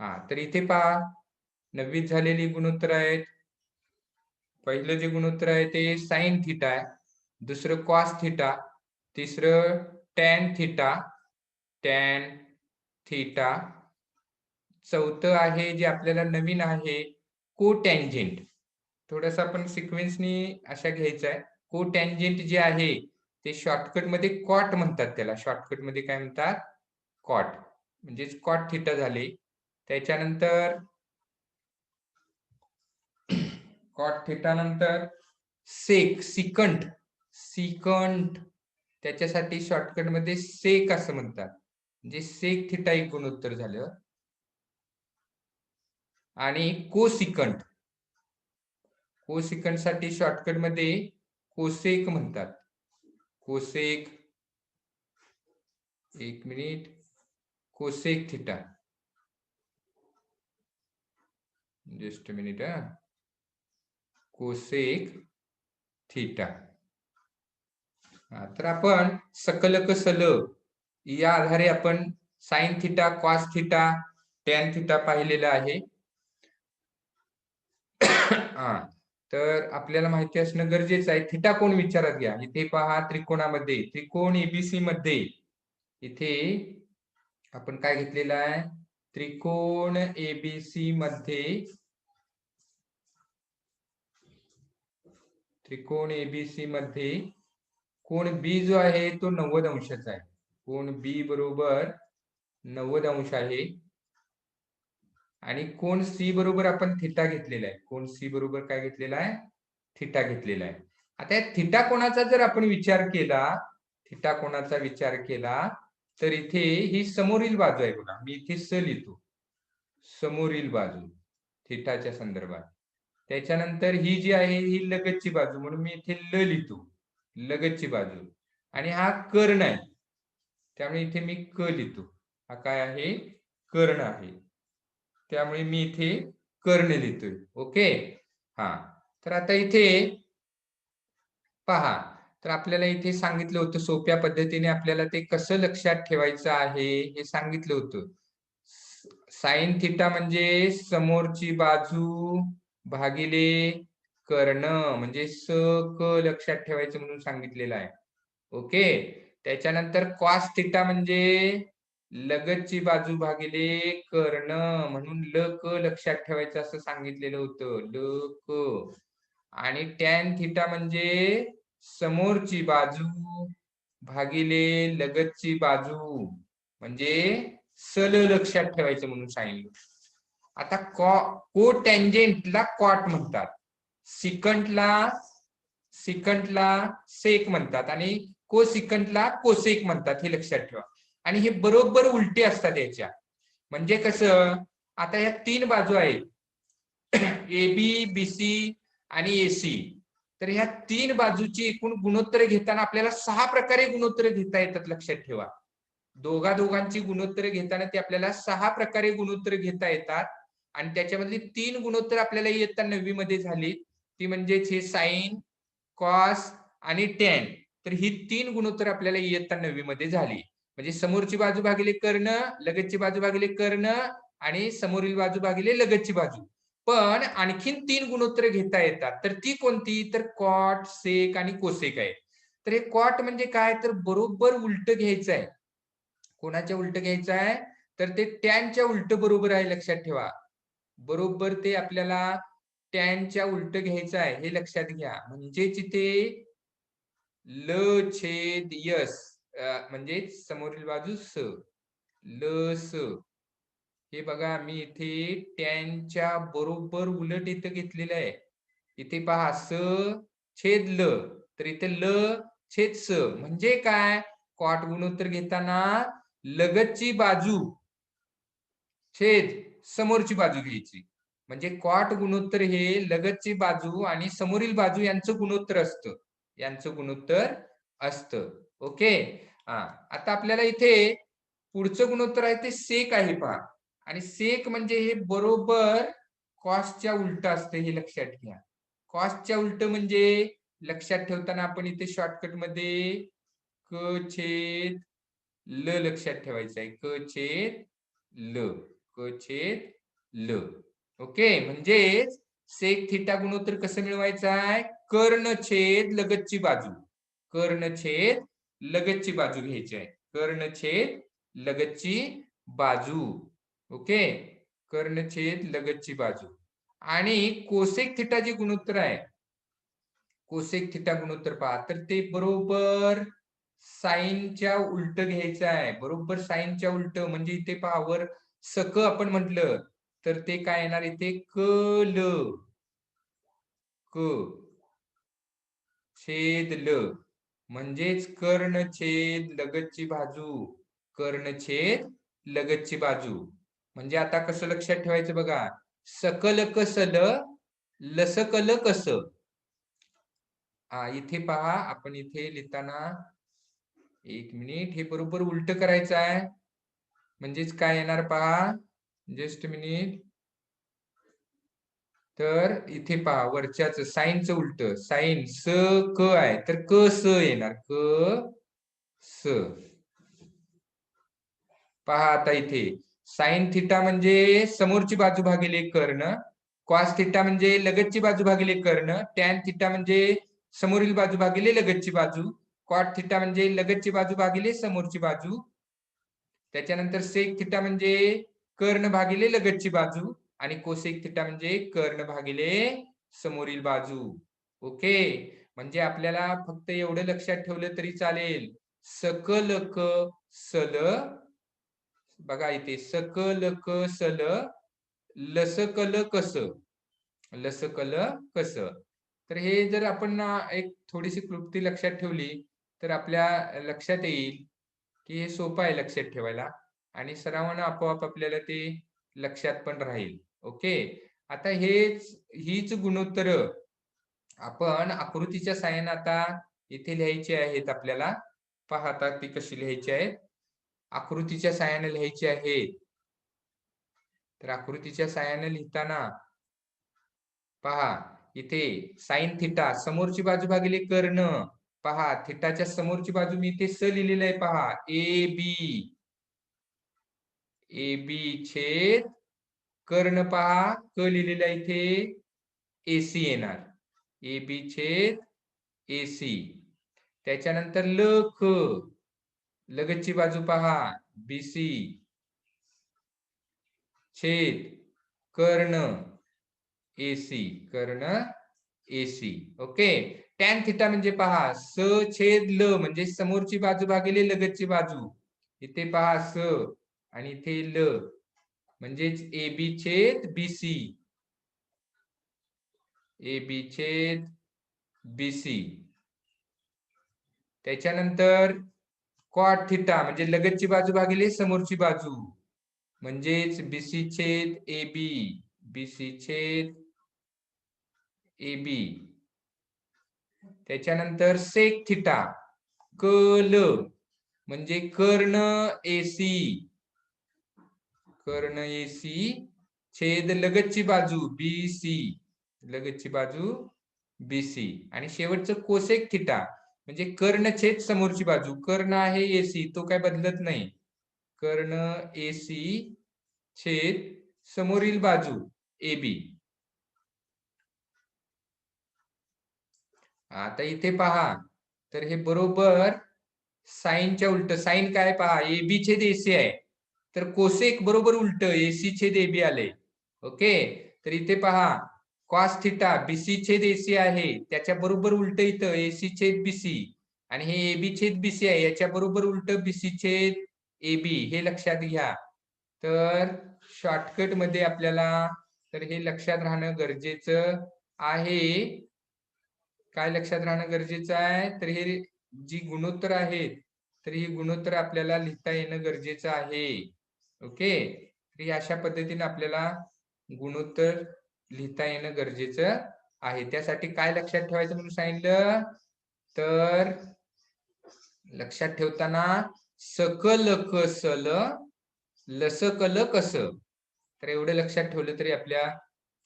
हा तर इथे पहा नववीत झालेली गुणोत्तर आहेत. पहिलं जे गुणोत्तर आहे ते साईन थिटा आहे. दुसरं कॉस थिटा तिसरं टॅन थिटा टॅन थिटा चौथं आहे जे आपल्याला नवीन आहे को टँजेंट थोडस आपण सिक्वेन्सनी अशा घ्यायचं आहे. को टँजेंट जे आहे ते शॉर्टकटमध्ये कॉट म्हणतात त्याला. शॉर्टकटमध्ये काय म्हणतात? कॉट म्हणजेच कॉट थिटा झाले. त्याच्यानंतर कॉट थिटा नंतर सेक सिकंट सिकंट त्याच्यासाठी शॉर्टकटमध्ये सेक असं म्हणतात. म्हणजे सेक थिटा एक गुणोत्तर झालं. आणि कोसिकंट कोसिकंटसाठी शॉर्टकटमध्ये कोसेक म्हणतात. कोसेक एक minute cosec theta just minute हा कोसेक थिटा हा, तर आपण सकल कसल या आधारे आपण sine theta cos theta tan theta पाहिलेला आहे. हा तर आपल्याला माहिती असणं गरजेचं आहे. थिटा कोण विचारात घ्या? इथे पहा त्रिकोणामध्ये त्रिकोण एबीसी मध्ये. इथे आपण काय घेतलेलं आहे? त्रिकोण एबीसी मध्ये त्रिकोण एबीसी मध्ये कोण बी जो आहे तो नव्वद अंशाचा आहे. कोण बी बरोबर नव्वद अंश आहे. आणि कोण सी बरोबर आपण थिटा घेतलेला आहे. कोण सी बरोबर काय घेतलेला आहे? थिटा घेतलेला आहे. आता या थिटा कोणाचा जर आपण विचार केला थिटा कोणाचा विचार केला तर इथे ही समोरील बाजू आहे बघा. मी इथे स लिहितो. समोरील बाजू. थिटाच्या संदर्भात. त्याच्यानंतर ही जी आहे ही लगतची बाजू. म्हणून मी इथे ल लिहितो. लगतची बाजू. आणि हा कर्ण आहे. त्यामुळे इथे मी क लिहितो. हा काय आहे? कर्ण आहे. त्यामुळे मी इथे कर्ण लिहितोय. ओके? हा. तर आता इथे पहा. तर आपल्याला इथे सांगितलं होतं सोप्या पद्धतीने आपल्याला ते कसं लक्षात ठेवायचं आहे हे सांगितलं होतं. साईन थिटा म्हणजे समोरची बाजू भागिले कर्ण म्हणजे स क लक्षात ठेवायचं म्हणून सांगितलेलं आहे. ओके? त्याच्यानंतर कॉस थिटा म्हणजे लगतची बाजू भागिले कर्ण म्हणून ल क लक्षात ठेवायचं असं सांगितलेलं होतं. ल क. आणि टॅन थिटा म्हणजे समोरची बाजू भागिले लगतची बाजू. म्हणजे सल लक्षात ठेवायचं म्हणून सांगितलं. आता कॉ को टँजेंटला कॉट म्हणतात. सिकंटला सिकंटला सेक म्हणतात आणि को सिकंटला कोसेक म्हणतात हे लक्षात ठेवा. आणि हे बरोबर उलटे असतात याच्या. म्हणजे कसं? आता या तीन बाजू आहेत. ए बी बी सी आणि एसी तर ह्या तीन बाजूची एकूण गुणोत्तरे घेताना आपल्याला सहा प्रकारे गुणोत्तरे घेता येतात लक्षात ठेवा. दोघा दोघांची गुणोत्तरे घेताना ती आपल्याला सहा प्रकारे गुणोत्तरे घेता येतात. आणि त्याच्यामधली तीन गुणोत्तर आपल्याला इयत्ता नववी मध्ये झाली. ती म्हणजेच हे साईन कॉस आणि टॅन. तर ही तीन गुणोत्तर आपल्याला इयत्ता नववी मध्ये झाली. म्हणजे समोरची बाजू भागिले कर्ण लगतची बाजू भागिले कर्ण आणि समोरील बाजू भागिले लगतची बाजू. पण आणखीन तीन गुणोत्तरे घेता येतात. तर ती कोणती? तर कॉट सेक आणि कोसेक आहे तर हे कॉट म्हणजे काय? तर बरोबर उलट घ्यायचं आहे कोणाच्या उलट घ्यायचं आहे तर ते टॅनच्या उलट बरोबर आहे लक्षात ठेवा. बरोबर ते आपल्याला टॅनच्या उलट घ्यायचं आहे हे लक्षात घ्या. म्हणजे तिथे ल छेद यस म्हणजे समोरील बाजू स. ल स. हे बघा मी इथे टॅनच्या बरोबर उलट इथं घेतलेलं आहे. इथे पहा स छेद ल. तर इथे ल छेद स. म्हणजे काय? कॉट गुणोत्तर घेताना लगतची बाजू छेद समोरची बाजू घ्यायची. म्हणजे कॉट गुणोत्तर हे लगतची बाजू आणि समोरील बाजू यांचं गुणोत्तर असतं. यांचं गुणोत्तर असतं. ओके? हा. आता आपल्याला इथे पुढचं गुणोत्तर आहे ते सेक आहे पहा. आणि सेक म्हणजे हे बरोबर कॉस्टच्या उलट असतं हे लक्षात घ्या. कॉस्टच्या उलट म्हणजे लक्षात ठेवताना आपण इथे शॉर्टकटमध्ये क छेद ल लक्षात ठेवायचं आहे. क छेद ल क छेद ल. ओके म्हणजेच सेक थिटा गुणोत्तर कसं मिळवायचं आहे? कर्ण छेद लगतची बाजू. कर्ण छेद लगतची बाजू घ्यायची आहे. कर्ण छेद लगतची बाजू. ओके? कर्ण छेद लगतची बाजू. आणि कोसेक थिटा जे गुणोत्तर आहे कोसेक थिटा गुणोत्तर पहा तर ते बरोबर साईनच्या उलट घ्यायचं आहे. बरोबर साईनच्या उलट म्हणजे इथे पहावर सक आपण म्हटलं तर ते काय येणार इथे? क ल. क. छेद ल. म्हणजेच कर्ण छेद लगतची बाजू. कर्ण छेद लगतची बाजू. म्हणजे आता कसं लक्षात ठेवायचं बघा. सकल कसल लसकल कस? हा इथे पहा आपण इथे लिहिताना एक मिनिट हे बरोबर उलट करायचं आहे. म्हणजेच काय येणार पहा? Just minute. तर इथे पहा वरच्याच साईनचं उलट. साईन स क आहे. तर क स येणार. क स. पहा आता इथे. साईन थिटा म्हणजे समोरची बाजू भागिले कर्ण क्वास थिटा म्हणजे लगतची बाजू भागिले कर्ण टॅन थिटा म्हणजे समोरील बाजू भागिले लगतची बाजू कॉट थिटा म्हणजे लगतची बाजू भागिले समोरची बाजू. त्याच्यानंतर सेक थिटा म्हणजे कर्ण भागिले लगतची बाजू आणि कोसेक थिटा म्हणजे कर्ण भागिले समोरील बाजू. ओके? म्हणजे आपल्याला फक्त एवढं लक्षात ठेवलं तरी चालेल. सकल क सल बघा इथे सकल क सल लसकल कस. लसकल कस. तर हे जर आपण एक थोडीशी क्लुप्ती लक्षात ठेवली तर आपल्या लक्षात येईल की हे सोपं आहे लक्षात ठेवायला आणि सरावानं आपोआप आपल्याला ते लक्षात पण राहील. ओके? आता हेच हीच गुणोत्तर आपण आकृतीच्या साह्यानं आता इथे लिहायची आहेत आपल्याला. पाहता ती कशी लिहायची आहेत? आकृतीच्या साहाय्याने लिहायची आहेत तर आकृतीच्या साहाय्याने लिहिताना पहा इथे साईन थिटा समोरची बाजू भागिले कर्ण. पहा थिटाच्या समोरची बाजू मी इथे स लिहिलेलं आहे पहा. A B. ए बी छेद कर्ण पहा क लिहिलेला इथे. एसी येणार. ए बी छेद एसी त्याच्यानंतर ल लगतची बाजू पहा. बीसी छेद कर्ण एसी कर्ण एसी ओके टॅन थिटा म्हणजे पहा स छेद ल म्हणजे समोरची बाजू भागिले लगतची बाजू. इथे पहा स आणि इथे ल. म्हणजेच ए बी छेद बीसी ए बी छेद बीसी त्याच्यानंतर कॉट थिटा म्हणजे लगतची बाजू भागिले समोरची बाजू. म्हणजेच बीसी छेद ए बी बीसी छेद ए बी त्याच्यानंतर सेक थिटा कल म्हणजे कर्ण एसी कर्ण एसी छेद लगतची बाजू बी सी लगतची बाजू बी सी आणि शेवटचं कोसेक थिटा म्हणजे कर्ण छेद समोरची बाजू. कर्ण आहे एसी तो काय बदलत नाही. कर्ण एसी छेद समोरील बाजू ए बी आता इथे पहा. तर हे बरोबर साईनच्या उलट साईन काय पहा? ए बी छेद एसी आहे. तर कोसेक बरोबर उलट एसी छेद ए बी आले. ओके? तर इथे पहा. कॉस थिटा बीसी छेद एसी आहे. त्याच्या बरोबर उलट इथं एसी छेद बीसी आणि हे एबी छेद बीसी आहे. याच्या बरोबर उलट बीसी छेद एबी हे लक्षात घ्या. तर शॉर्टकटमध्ये आपल्याला तर हे लक्षात राहणं गरजेचं आहे. काय लक्षात राहणं गरजेचं आहे? तर हे जी गुणोत्तर आहेत तर ही गुणोत्तर आपल्याला लिहिता येणं गरजेचं आहे. ओके? तर अशा पद्धतीने आपल्याला गुणोत्तर लिहिता येणं गरजेचं आहे. त्यासाठी काय लक्षात ठेवायचं म्हणून सांगितलं? तर लक्षात ठेवताना सकल कसल लसकल कस तर एवढं लक्षात ठेवलं तरी आपल्या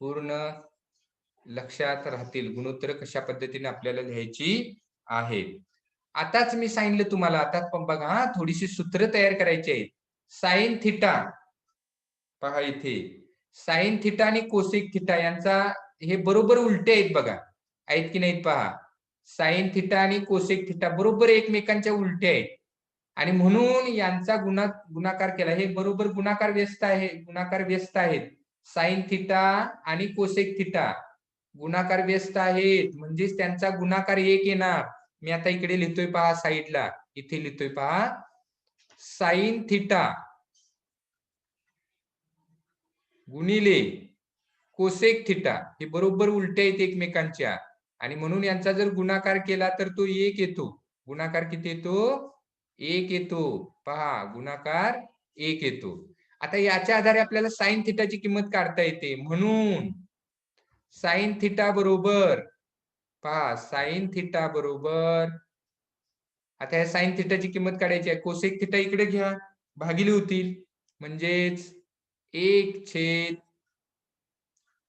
पूर्ण लक्षात राहतील. गुणोत्तर कशा पद्धतीने आपल्याला लिहायची आहे. आताच मी सांगितलं तुम्हाला. आता बघा थोडीशी सूत्र तयार करायची आहेत. Sine theta. पहा इथे. साईन थिटा आणि कोसिक थिटा यांचा हे बरोबर उलटे आहेत बघा. आहेत की नाहीत पहा. साईन थिटा आणि कोसिक थिटा बरोबर एकमेकांच्या उलटे आहेत. आणि म्हणून यांचा गुणा गुणाकार केला. हे बरोबर गुणाकार व्यस्त आहे गुणाकार व्यस्त आहेत. साईन थिटा आणि कोसेक थिटा गुणाकार व्यस्त आहेत. म्हणजेच त्यांचा गुणाकार एक येणार. मी आता इकडे लिहितोय पहा साईडला. इथे लिहितोय पहा. साईन थिटा गुणिले कोसेक थिटा हे बरोबर उलटे आहेत एकमेकांच्या. आणि म्हणून यांचा जर गुणाकार केला तर तो एक येतो. गुणाकार किती येतो? एक येतो. पहा गुणाकार एक येतो. आता याच्या आधारे आपल्याला साईन थिटाची किंमत काढता येते. म्हणून साईन थिटा बरोबर पहा साईन थिटा बरोबर. आता या साईन थिटाची किंमत काढायची आहे. कोसेक थिटा इकडे घ्या. भागिले होतील. म्हणजेच एक छेद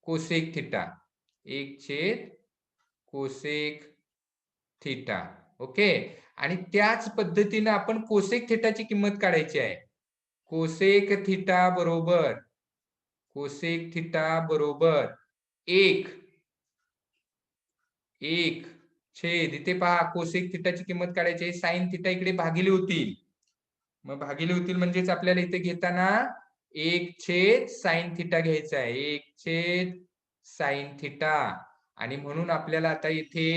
कोसेक थिटा एक छेद कोसेक थिटा ओके? आणि त्याच पद्धतीने आपण कोसेक थिटाची किंमत काढायची आहे. कोसेक थिटा बरोबर कोसेक थिटा बरोबर एक एक छेद इथे पहा कोसेक थिटाची किंमत काढायची आहे. साईन थिटा इकडे भागिले होतील. मग भागिले होतील म्हणजेच आपल्याला इथे घेताना एक छेद साइन थिटा घ्यायचा आहे. एक छेद साइन थिटा. आणि म्हणून आपल्याला आता इथे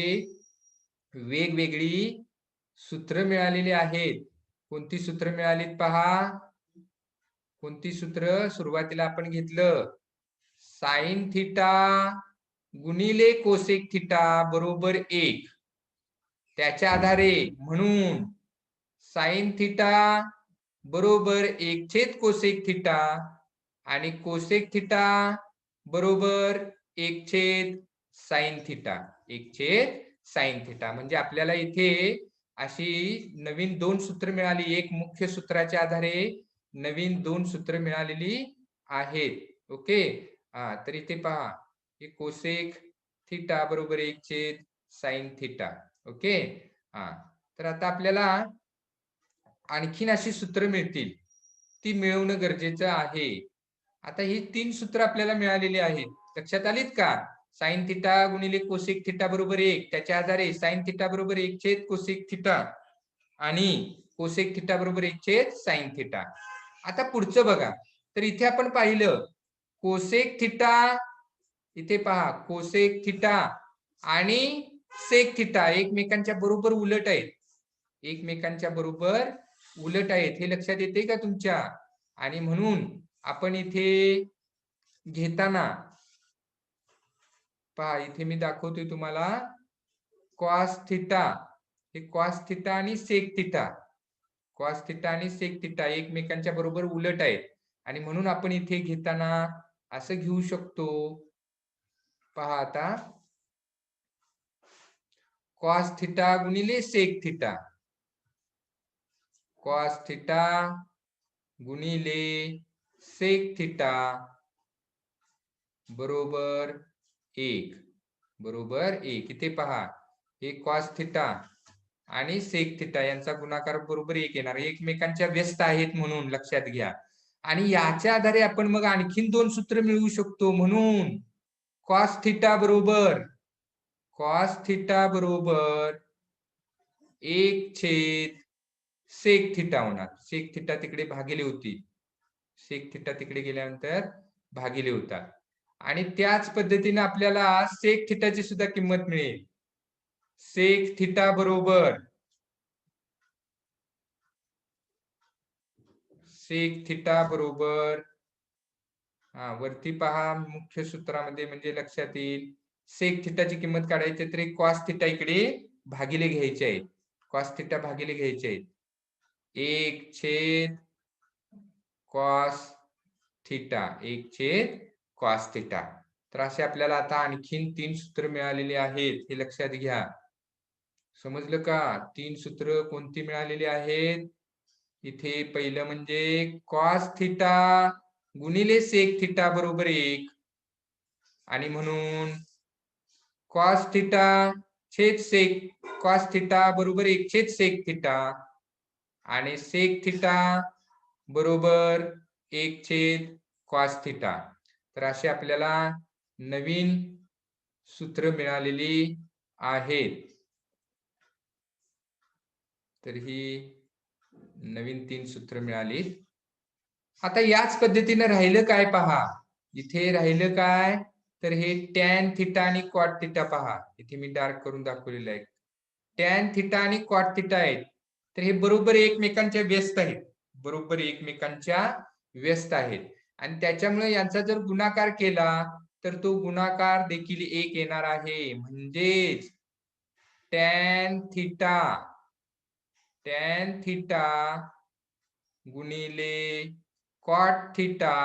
वेगवेगळी सूत्र मिळालेली आहेत. कोणती सूत्र मिळालीत पहा? कोणती सूत्र सुरुवातीला आपण घेतलं? साइन थिटा गुणिले कोसेक थिटा बरोबर एक. त्याच्या आधारे म्हणून साइन थिटा बरोबर एक छेद कोसेक थिटा आणि कोसेक थिटा बरोबर एक छेद साइन थिटा. एक छेद साइन थिटा. म्हणजे आपल्याला इथे अशी नवीन दोन सूत्र मिळाली. एक मुख्य सूत्राच्या आधारे नवीन दोन सूत्र मिळालेली आहेत. ओके? हा तर इथे पहा. हे कोसेक थिटा बरोबर एक छेद साइन थिटा. ओके? हा तर आता आपल्याला आणखीन अशी सूत्र मिळतील. ती मिळवणं गरजेचं आहे. आता ही तीन सूत्र आपल्याला मिळालेली आहेत. लक्षात आलीत का? साइन थिटा गुणिले कोसेक थिटा बरोबर एक. त्याच्या आधारे साइन थिटा बरोबर एक छेद कोसेक थिटा. आणि कोसेक थिटा बरोबर एक छेद साइन थिटा. आता पुढचं बघा. तर इथे आपण पाहिलं कोसेक थिटा इथे पहा कोसेक थिटा आणि सेक थिटा एकमेकांच्या बरोबर उलट आहेत. एकमेकांच्या बरोबर उलट आहेत हे लक्षात येते का तुमच्या? आणि म्हणून आपण इथे घेताना पहा इथे मी दाखवतोय तुम्हाला क्वास थिटा. हे क्वास थिटा आणि सेक थिटा. क्वास थिटा आणि सेक थिटा एकमेकांच्या बरोबर उलट आहेत. आणि म्हणून आपण इथे घेताना असं घेऊ शकतो. पहा आता. कॉस थिटा गुणिले सेक थिटा. कॉस थिटा गुणिले सेक थिटा बरोबर एक. बरोबर एक. इथे पहा. हे कॉस थिटा आणि सेक थिटा यांचा गुणाकार बरोबर एक येणार. एकमेकांच्या व्यस्त आहेत म्हणून लक्षात घ्या. आणि याच्या आधारे आपण मग आणखीन दोन सूत्र मिळवू शकतो. म्हणून कॉस थिटा बरोबर कॉस थिटा बरोबर एक छेद सेक थिटा होणार. सेक थिटा तिकडे भागिले होती. सेक थिटा तिकडे गेल्यानंतर भागिले होतात आणि त्याच पद्धतीने आपल्याला सेक थिटाची सुद्धा किंमत मिळेल. सेक थिटा बरोबर. सेक थिटा बरोबर. हा वरती पहा मुख्य सूत्रामध्ये म्हणजे लक्षात येईल. सेक थिटाची किंमत काढायची तरी कॉस थिटा इकडे भागिले घ्यायचे आहेत. कॉस थिटा भागिले घ्यायचे आहेत. एक छेद कॉस थिटा एक छेद कॉस थिटा तर असे आपल्याला आता आणखीन तीन सूत्र मिळालेले आहेत हे लक्षात घ्या. समजलं का? तीन सूत्र कोणती मिळालेली आहेत? इथे पहिलं म्हणजे कॉस थिटा गुणिले सेक थिटा बरोबर एक. आणि म्हणून कॉस थिटा छेद सेक कॉस थिटा बरोबर एक छेद सेक थिटा आणि सेक थिटा बरोबर एक छेद क्वास थिटा तर असे आपल्याला नवीन सूत्र मिळालेली आहेत. तर ही नवीन तीन सूत्र मिळाली. आता याच पद्धतीने राहिलं काय पहा? इथे राहिलं काय? तर हे टॅन थिटा आणि क्वाट थिटा पहा. इथे मी डार्क करून दाखवलेलं आहे. टॅन थिटा आणि क्वाट थिटा आहेत. तर हे बरोबर एकमेकांच्या व्यस्त आहेत. बरोबर एकमेकांच्या व्यस्त आहेत. आणि त्याच्यामुळे यांचा जर गुणाकार केला तर तो गुणाकार देखील एक येणार आहे. म्हणजेच टॅन थिटा टॅन थिटा गुणिले कॉट थिटा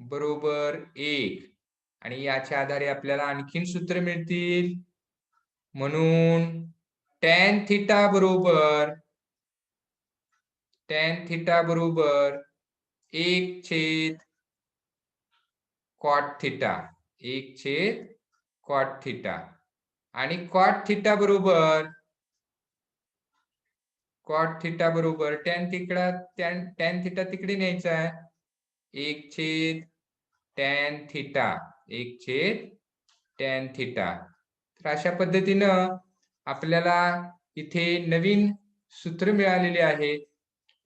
बरोबर एक. आणि याच्या आधारे आपल्याला आणखीन सूत्र मिळतील. म्हणून टेन थिटा बरोबर टेन थिटा बरोबर एक छेद कॉट थिटा एक छेद कॉट थिटा आणि कॉट थिटा बरोबर कॉट थिटा बरोबर टेन तिकडा टेन टेन थिटा तिकडे न्यायचा आहे. एक छेद टेन थिटा एक छेद टेन थिटा तर अशा पद्धतीनं आपल्याला इथे नवीन सूत्र मिळालेले आहे.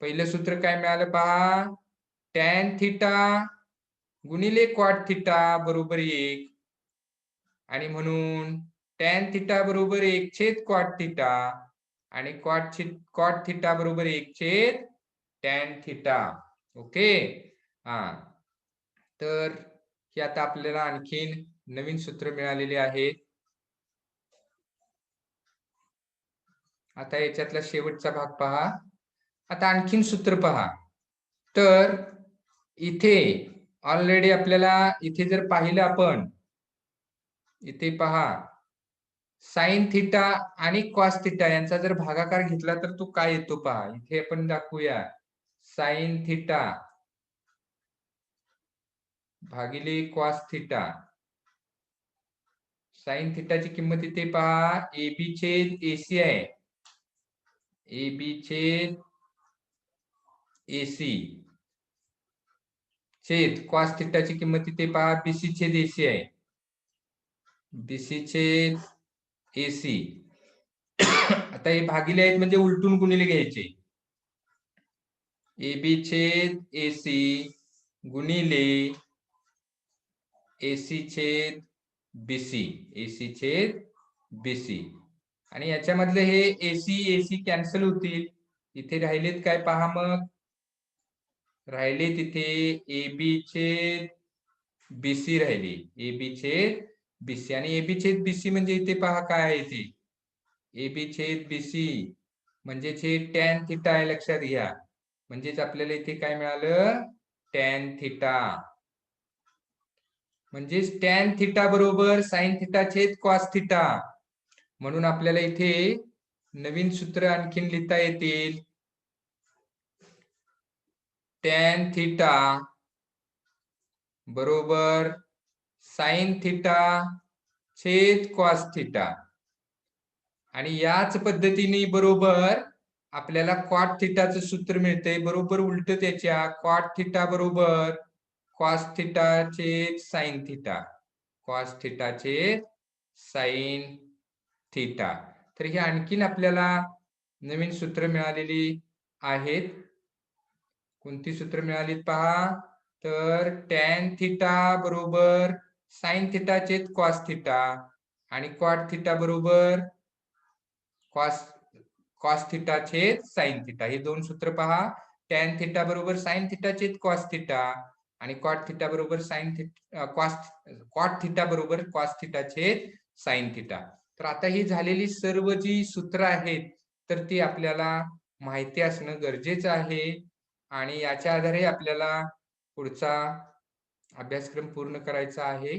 पहिलं सूत्र काय मिळालं पहा? टॅन थिटा गुणिले क्वाट थिटा बरोबर एक. आणि म्हणून टॅन थिटा बरोबर एक छेद क्वाट थिटा आणि क्वाट छिट क्वाट थिटा बरोबर एक छेद टॅन थिटा. ओके? हा. तर हे आता आपल्याला आणखीन नवीन सूत्र मिळालेले आहेत आता याच्यातला शेवटचा भाग पहा. आता आणखीन सूत्र पहा. तर इथे ऑलरेडी आपल्याला इथे जर पाहिलं आपण इथे पहा. साईन थिटा आणि कॉस थिटा यांचा जर भागाकार घेतला तर तो काय येतो पहा? इथे आपण दाखवूया. साईन थिटा भागिले कॉस थिटा साइन थिटाची किंमत इथे पहा. एबी छेद एसी आहे. ए बी छेद एसी छेद कॉस थिटाची किंमत इथे पहा बीसी छेद एसी आहे. बीसी छेद एसी आता हे भागिले आहेत म्हणजे उलटून गुणिले घ्यायचे. ए बी छेद एसी गुणिले एसी छेद बीसी एसी छेद बीसी आणि याच्यामधले हे एसी एसी कॅन्सल होतील. इथे राहिलेत काय? पहा मग. राहिले तिथे ए बी छेद बीसी राहिली. ए बी छेद बीसी आणि एबी छेद बीसी म्हणजे इथे पहा काय आहे इथे? एबी छेद बीसी म्हणजे छेद टॅन थिटा आहे लक्षात घ्या. म्हणजेच आपल्याला इथे काय मिळालं? टॅन थिटा म्हणजेच टॅन थिटा बरोबर साईन थिटा छेद कॉस थिटा म्हणून आपल्याला इथे नवीन सूत्र आणखीन लिहिता येतील. टॅन थिटा बरोबर साइन थिटा छेद कॉस थिटा आणि याच पद्धतीने बरोबर आपल्याला क्वाट थिटाचं सूत्र मिळतंय. बरोबर उलट त्याच्या. क्वाट थिटा बरोबर कॉस थिटा छेद साइन थिटा कॉस थिटा छेद साइन थिटा. तर हे आणखीन आपल्याला नवीन सूत्र मिळालेली आहेत. कोणती सूत्र मिळालीत पहा? तर टॅन थिटा बरोबर साइन थिटा चेत कॉस थिटा आणि क्वाट थिटा बरोबर कॉस कॉस थिटा छेद साईन थिटा हे दोन सूत्र पहा. टॅन थिटा बरोबर साइन थिटा छेद कॉस थिटा आणि कॉट थिटा बरोबर sine theta cos cot theta बरोबर कॉस थिटा छेद साइन थिटा तर आता ही झालेली सर्व जी सूत्र आहेत तर ती आपल्याला माहिती असणं गरजेचं आहे. आणि याच्या आधारे आपल्याला पुढचा अभ्यासक्रम पूर्ण करायचा आहे.